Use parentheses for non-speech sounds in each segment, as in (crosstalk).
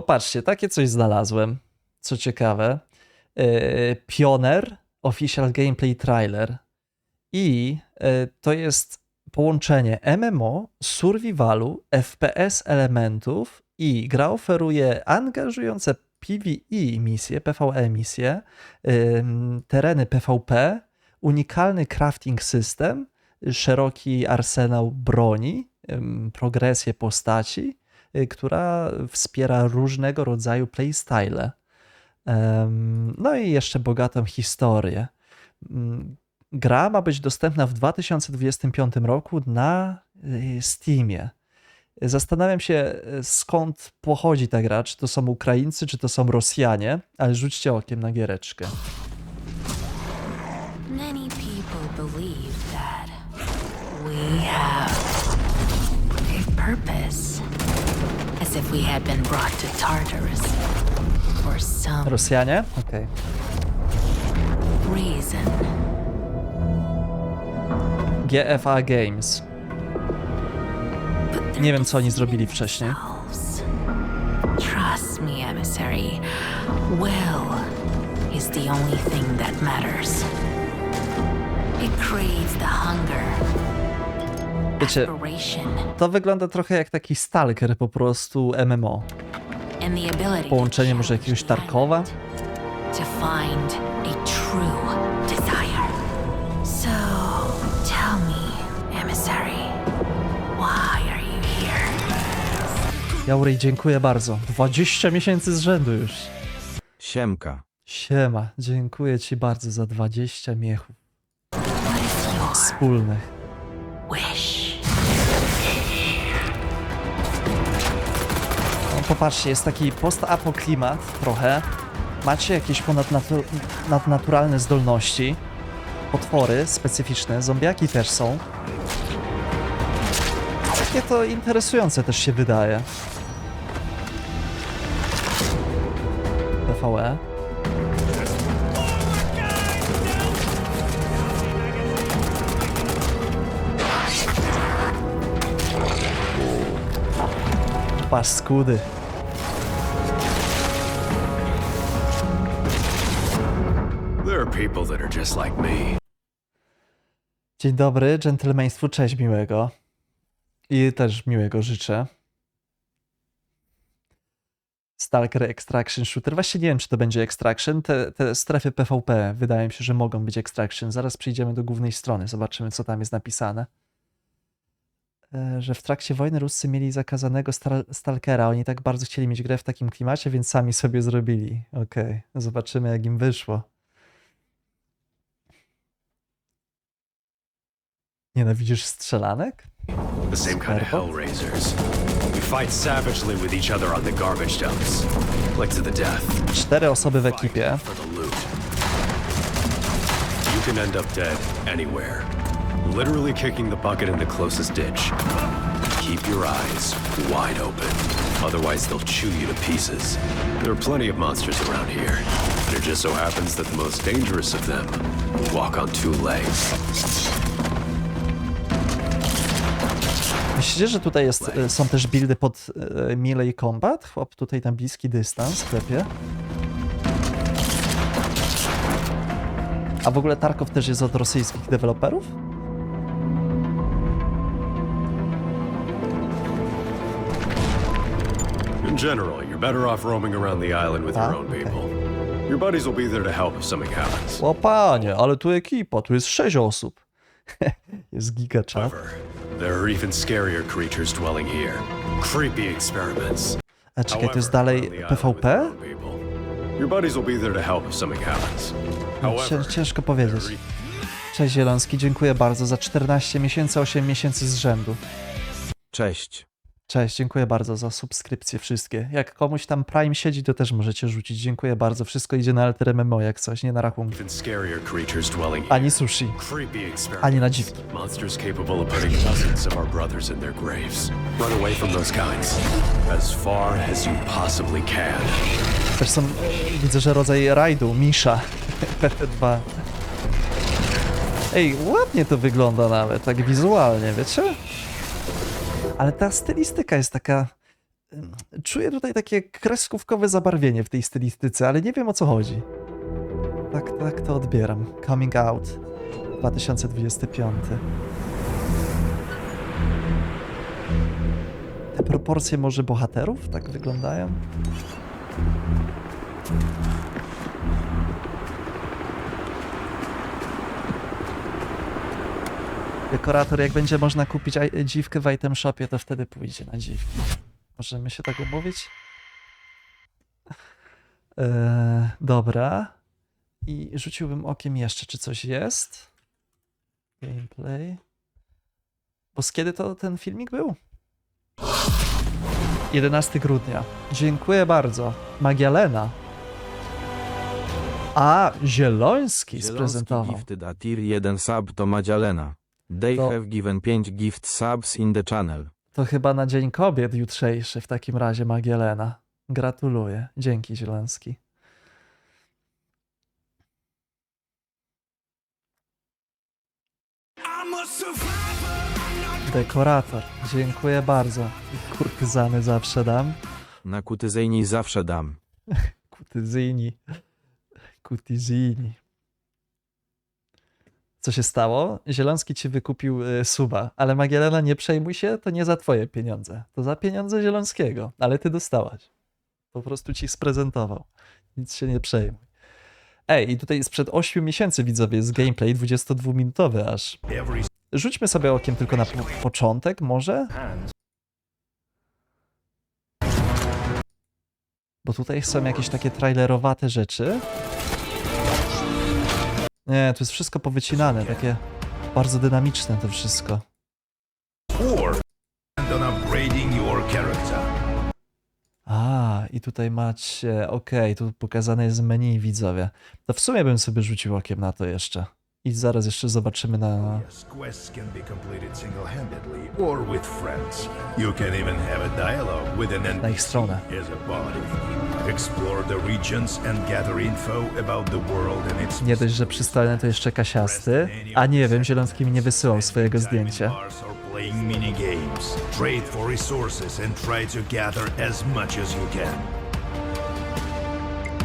Popatrzcie, takie coś znalazłem. Co ciekawe. Yy, Pioneer Official Gameplay Trailer. I yy, to jest połączenie MMO, survivalu, FPS elementów i gra oferuje angażujące PvE misje, PvE misje, ym, tereny PvP, unikalny crafting system, szeroki arsenał broni, progresję postaci, która wspiera różnego rodzaju playstyle. No i jeszcze bogatą historię. Mm, Gra ma być dostępna w 2025 roku na y, Steamie. Zastanawiam się, y, skąd pochodzi ta gra. Czy to są Ukraińcy, czy to są Rosjanie, ale rzućcie okiem na giereczkę. As if we had been brought to Tartarus for some Rosjanie? Okej. reason. GFA Games. But Nie wiem, co oni zrobili wcześniej. themselves. Trust me, emissary. Will is the only thing that matters. It creates the hunger, Wiecie, to wygląda trochę jak taki stalker po prostu MMO. Połączenie może jakiegoś Tarkowa? to find a true desire. So, tell me, emissary, why are you here? Jaurej, dziękuję bardzo. 20 miesięcy z rzędu już. Siemka. Siema, dziękuję ci bardzo za 20 miechów wspólnych. wish? Popatrzcie, jest taki post-apo klimat Macie jakieś ponadnatu- zdolności. Potwory specyficzne, zombiaki też są. Takie to interesujące też się wydaje. PvE. Paskudy. People that are just like me. Dzień dobry, dżentelmeństwu, cześć miłego. I też miłego życzę. Stalker Extraction Shooter. Właśnie nie wiem, czy to będzie Extraction. Te, te strefy PvP wydaje mi się, że mogą być Extraction. Zaraz przyjdziemy do głównej strony, zobaczymy, co tam jest napisane. E, Że w trakcie wojny Ruscy mieli zakazanego stal- Stalkera. Oni tak bardzo chcieli mieć grę w takim klimacie, więc sami sobie zrobili. Okej, zobaczymy, jak im wyszło. Nienawidzisz strzelanek? The same kind of Hellraisers. We fight savagely with each other on the garbage dumps. Like to the death. Cztery osoby w ekipie. for the loot. You can end up dead anywhere. Literally kicking the bucket in the closest ditch. Keep your eyes wide open. Otherwise, they'll chew you to pieces. There are plenty of monsters around here. It just so happens that the most dangerous of them walk on two legs. Myślicie, że tutaj jest, e, są też buildy pod e, melee combat? Chłop tutaj na bliski dystans klepie. A w ogóle Tarkov też jest od rosyjskich deweloperów? In general, you're better off roaming around the island with your Ah, own people. Your buddies will be there to help if something happens. O panie, ale tu ekipa, tu jest sześć osób. (laughs) jest giga chat. However, there are even scarier creatures dwelling here. Creepy experiments. A czekaj, to jest However, dalej PvP? Your buddies will be there to help if something happens. However, Cię, ciężko powiedzieć. Cześć Zielonski, dziękuję bardzo za 14 miesięcy, 8 miesięcy z rzędu. Cześć. Cześć, dziękuję bardzo za subskrypcje wszystkie. Jak komuś tam Prime siedzi, to też możecie rzucić. Dziękuję bardzo. Wszystko idzie na Alter MMO jak coś, nie na here. Ani sushi. Ani na dziwki. Monsters capable of putting dozens of our brothers in their graves. Run away from those kinds. As far as you possibly can. Też są, widzę, że rodzaj rajdu, Misza. PT2. Ej, ładnie to wygląda nawet, tak wizualnie, wiecie? Ale ta stylistyka jest taka czuję tutaj takie kreskówkowe zabarwienie w tej stylistyce, ale nie wiem o co chodzi. Tak, tak to odbieram. Coming Out 2025. Te proporcje może bohaterów tak wyglądają? Dekorator, jak będzie można kupić dziwkę w item shopie, to wtedy pójdzie na dziwki. Możemy się tak umówić? Eee, dobra. I rzuciłbym okiem jeszcze, czy coś jest. Gameplay. Bo z kiedy to ten filmik był? 11 grudnia. Dziękuję bardzo. Magialena. A, Zieloński Zielonski sprezentował. gifted a tier 1 sub to Madzialena. They To- have given 5 gift subs in the channel. To chyba na Dzień Kobiet jutrzejszy w takim razie Magielena. Gratuluję. Dzięki Zieloński. Dekorator. Dziękuję bardzo. Kurtyzany zawsze dam. Na kutyzejni zawsze dam. (laughs) Kutyzyni. Kutyzyni. Co się stało? Zielonski ci wykupił y, suba, ale Magielena nie przejmuj się, to nie za twoje pieniądze. To za pieniądze Zielonskiego, ale ty dostałaś. Po prostu ci sprezentował. Nic się nie przejmuj. Ej, i tutaj sprzed 8 miesięcy widzowie jest gameplay 22-minutowy aż. Rzućmy sobie okiem tylko na po początek, może? Bo tutaj są jakieś takie trailerowate rzeczy. Nie, to jest wszystko powycinane, takie bardzo dynamiczne to wszystko. A, i tutaj macie, okej, tu pokazane jest menu widzowie. To w sumie bym sobie rzucił okiem na to jeszcze. I zaraz jeszcze zobaczymy na... Yes, quests can be completed single-handedly or with friends. You can even have a dialogue with an Na ich NPC stronę. as a body. Explore the regions and gather info about the world and its Nie dość, że przystojny to jeszcze kasiasty. A nie wiem, Zielonski mi nie wysyłał swojego zdjęcia. Bars or playing. Trade for resources and try to gather as much as you can.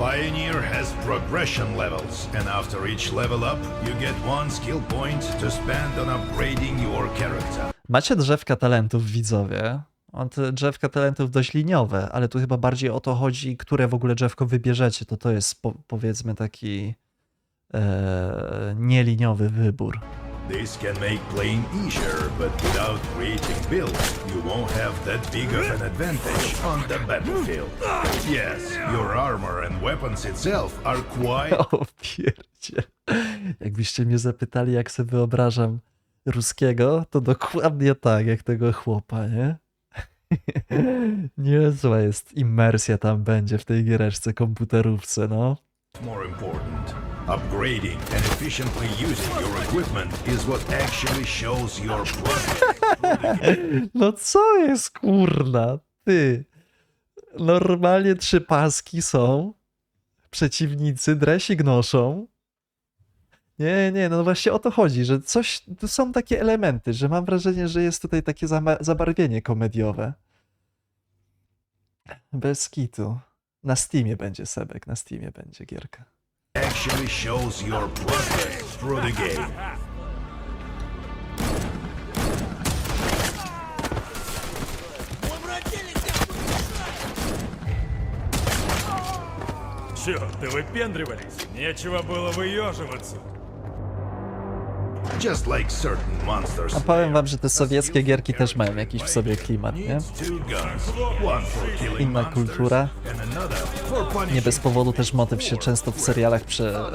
Pioneer has progression levels, and after each level up, you get one skill point to spend on upgrading your character. Macie drzewka talentów, widzowie. On te drzewka talentów dość liniowe, ale tu chyba bardziej o to chodzi, które w ogóle drzewko wybierzecie. To to jest po, powiedzmy taki e, nieliniowy wybór. This can make playing easier, but without creating builds, you won't have that big of an advantage on the battlefield. Yes, your armor and weapons itself are quite (laughs) O pierdzie. Jakbyście mnie zapytali, jak sobie wyobrażam ruskiego, to dokładnie tak, jak tego chłopa, nie? (laughs) Niezła jest imersja tam będzie w tej giereczce komputerówce, no. more important. Upgrading and efficiently using your equipment is what actually shows your (laughs) progress. No co jest kurna, ty? Normalnie trzy paski są, przeciwnicy dresik noszą. Nie, nie, no właśnie o to chodzi, że coś, tu są takie elementy, że mam wrażenie, że jest tutaj takie zabarwienie komediowe. Bez kitu. Na Steamie będzie Sebek, na Steamie będzie gierka. Actually shows your progress through the game. Черт, ты выпендривались. Нечего было выеживаться. A powiem wam, że te sowieckie gierki też mają jakiś w sobie klimat, nie? Inna kultura. Nie bez powodu też motyw się często w serialach prze,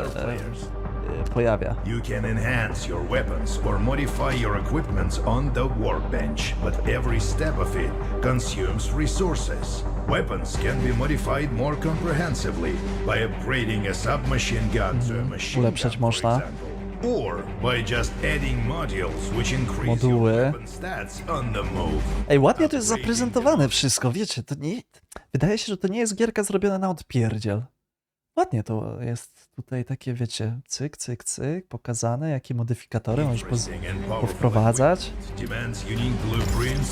pojawia. You can enhance your weapons or modify your equipment on the workbench, but every step of it consumes resources. Weapons can be modified more comprehensively by upgrading a submachine gun to a machine Ulepszać gun, for można. Or by just adding modules which increase Moduły. your weapon stats on the move. Ej, ładnie to jest zaprezentowane wszystko, wiecie, to nie... Wydaje się, że to nie jest gierka zrobiona na odpierdziel. Ładnie to jest tutaj takie, wiecie, cyk, cyk, cyk, pokazane, jakie modyfikatory możesz poz- powprowadzać.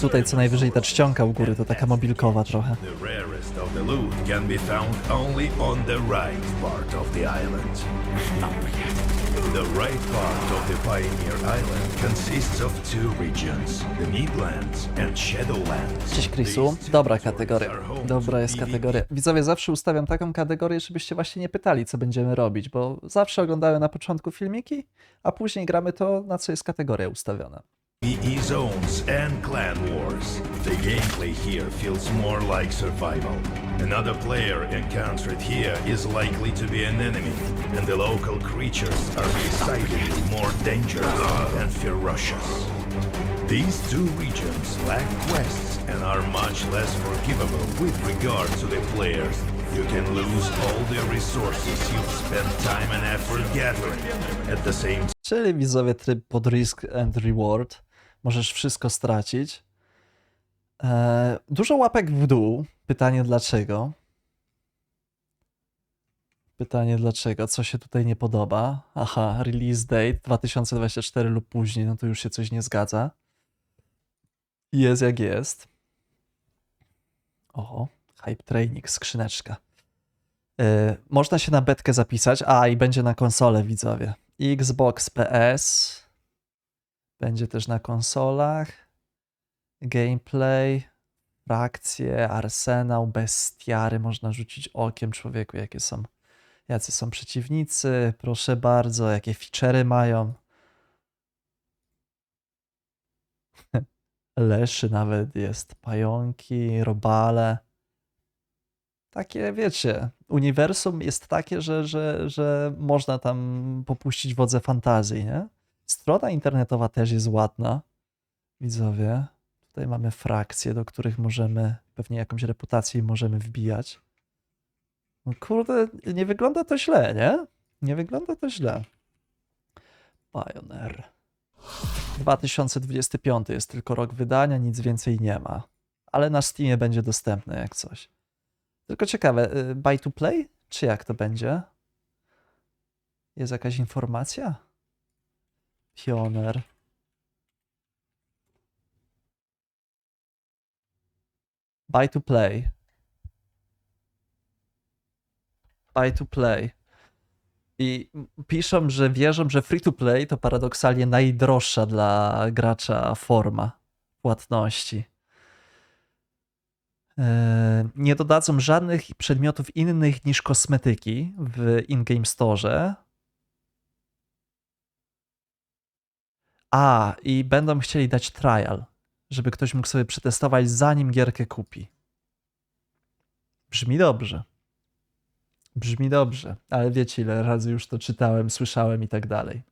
Tutaj co najwyżej ta czcionka u góry to taka mobilkowa trochę. The right part of the Pioneer Island consists of two regions, the Midlands and Shadowlands. Cześć Chrisu. Dobra kategoria. Dobra jest kategoria. Widzowie, zawsze ustawiam taką kategorię, żebyście właśnie nie pytali, co będziemy robić, bo zawsze oglądają na początku filmiki, a później gramy to, na co jest kategoria ustawiona. PvE zones and clan wars. The gameplay here feels more like survival. Another player encountered here is likely to be an enemy, and the local creatures are decidedly more dangerous and ferocious. These two regions lack quests and are much less forgivable with regard to the players. You can lose all the resources you've spent time and effort gathering. At the same Czyli widzowie tryb pod risk and reward. Możesz wszystko stracić. Eee, dużo łapek w dół. Pytanie dlaczego? Pytanie dlaczego? Co się tutaj nie podoba? Aha, release date 2024 lub później, no to już się coś nie zgadza. Jest jak jest. Oho, hype training, skrzyneczka. Eee, można się na betkę zapisać, a i będzie na konsolę widzowie. Xbox PS. Będzie też na konsolach. Gameplay, frakcje, arsenał, bestiary. Można rzucić okiem człowieku, jakie są, jacy są przeciwnicy. Proszę bardzo, jakie feature'y mają. Leszy nawet jest, pająki, robale. Takie, wiecie, uniwersum jest takie, że, że, że można tam popuścić wodze fantazji, nie? Strona internetowa też jest ładna, widzowie. Tutaj mamy frakcje, do których możemy, pewnie jakąś reputację możemy wbijać. No kurde, nie wygląda to źle, nie? Nie wygląda to źle. Pioneer. 2025 jest tylko rok wydania, nic więcej nie ma. Ale na Steamie będzie dostępne jak coś. Tylko ciekawe, y, buy to play? Czy jak to będzie? Jest jakaś informacja? Pioner. Buy to play. Buy to play. I piszą, że wierzą, że free to play to paradoksalnie najdroższa dla gracza forma płatności. E, Nie dodadzą żadnych przedmiotów innych niż kosmetyki w in-game store. A, i będą chcieli dać trial, żeby ktoś mógł sobie przetestować zanim gierkę kupi. Brzmi dobrze. Brzmi dobrze, ale wiecie ile razy już to czytałem, słyszałem i tak dalej.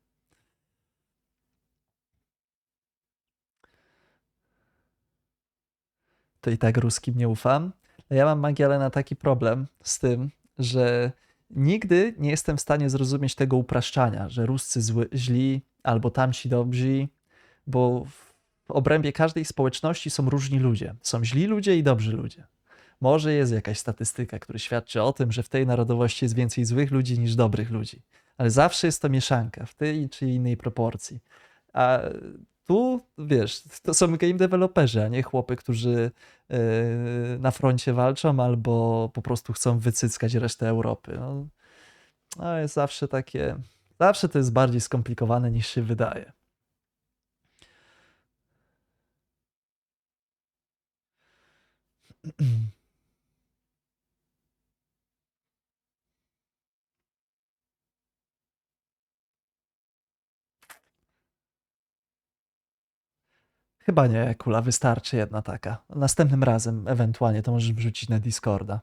To i tak ruskim nie ufam. Ja mam Magielena taki problem z tym, że nigdy nie jestem w stanie zrozumieć tego upraszczania, że Ruscy zły, źli albo tamci dobrzy, bo w obrębie każdej społeczności są różni ludzie. Są źli ludzie i dobrzy ludzie. Może jest jakaś statystyka, która świadczy o tym, że w tej narodowości jest więcej złych ludzi niż dobrych ludzi, ale zawsze jest to mieszanka w tej czy innej proporcji. A tu, wiesz, to są game developerzy, a nie chłopy, którzy yy, na froncie walczą albo po prostu chcą wycyckać resztę Europy. No, no jest zawsze takie, zawsze to jest bardziej skomplikowane niż się wydaje. (clears throat) Chyba nie, kula, wystarczy jedna taka. Następnym razem ewentualnie to możesz wrzucić na Discorda.